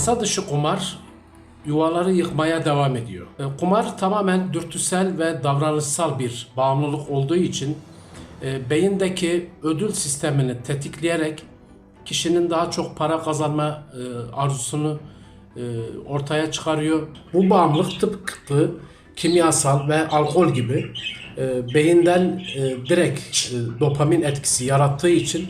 Yasa dışı kumar yuvaları yıkmaya devam ediyor. E, Kumar tamamen dürtüsel ve davranışsal bir bağımlılık olduğu için e, beyindeki ödül sistemini tetikleyerek kişinin daha çok para kazanma e, arzusunu ortaya çıkarıyor. Bu bağımlılık tıpkı kimyasal ve alkol gibi beyinden direkt dopamin etkisi yarattığı için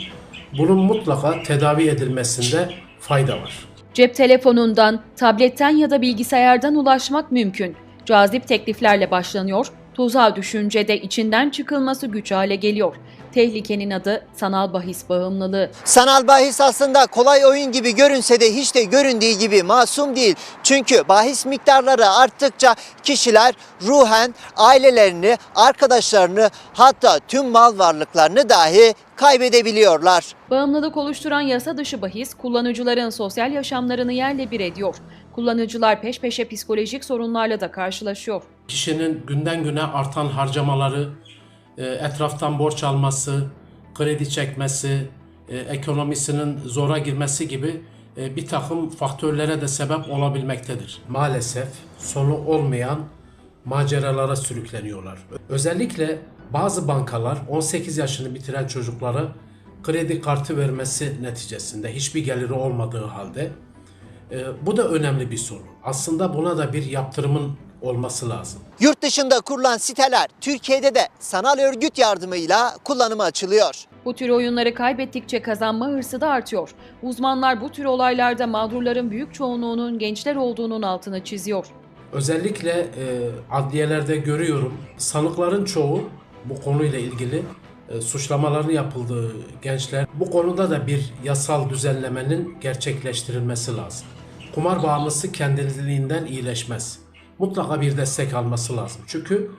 bunun mutlaka tedavi edilmesinde fayda var. Cep telefonundan, tabletten ya da bilgisayardan ulaşmak mümkün. Cazip tekliflerle başlanıyor, tuzağa düşünce de içinden çıkılması güç hale geliyor. Tehlikenin adı sanal bahis bağımlılığı. Sanal bahis aslında kolay oyun gibi görünse de hiç de göründüğü gibi masum değil. Çünkü bahis miktarları arttıkça kişiler ruhen ailelerini, arkadaşlarını hatta tüm mal varlıklarını dahi kaybedebiliyorlar. Bağımlılık oluşturan yasa dışı bahis kullanıcıların sosyal yaşamlarını yerle bir ediyor. Kullanıcılar peş peşe psikolojik sorunlarla da karşılaşıyor. Kişinin günden güne artan harcamaları, e, etraftan borç alması, kredi çekmesi, e, ekonomisinin zora girmesi gibi e, bir takım faktörlere de sebep olabilmektedir. Maalesef sonu olmayan maceralara sürükleniyorlar. Özellikle bazı bankalar 18 yaşını bitiren çocuklara kredi kartı vermesi neticesinde hiçbir geliri olmadığı halde bu da önemli bir sorun. Aslında buna da bir yaptırımın olması lazım. Yurt dışında kurulan siteler Türkiye'de de sanal örgüt yardımıyla kullanıma açılıyor. Bu tür oyunları kaybettikçe kazanma hırsı da artıyor. Uzmanlar bu tür olaylarda mağdurların büyük çoğunluğunun gençler olduğunun altını çiziyor. Özellikle e, adliyelerde görüyorum sanıkların çoğu bu konuyla ilgili e, suçlamaların yapıldığı gençler bu konuda da bir yasal düzenlemenin gerçekleştirilmesi lazım. Kumar bağımlısı kendiliğinden iyileşmez. Mutlaka bir destek alması lazım. Çünkü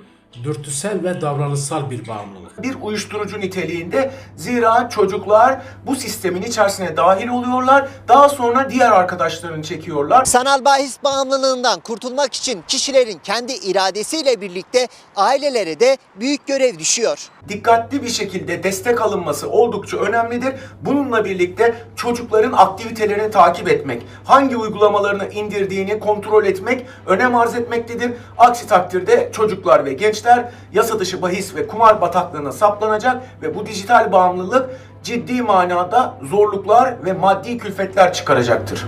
dürtüsel ve davranışsal bir bağımlılık. bir uyuşturucu niteliğinde. Zira çocuklar bu sistemin içerisine dahil oluyorlar. Daha sonra diğer arkadaşlarını çekiyorlar. Sanal bahis bağımlılığından kurtulmak için kişilerin kendi iradesiyle birlikte ailelere de büyük görev düşüyor. Dikkatli bir şekilde destek alınması oldukça önemlidir. Bununla birlikte çocukların aktivitelerini takip etmek, hangi uygulamalarını indirdiğini kontrol etmek önem arz etmektedir. Aksi takdirde çocuklar ve gençler yasa dışı bahis ve kumar bataklığına saplanacak ve bu dijital bağımlılık ciddi manada zorluklar ve maddi külfetler çıkaracaktır.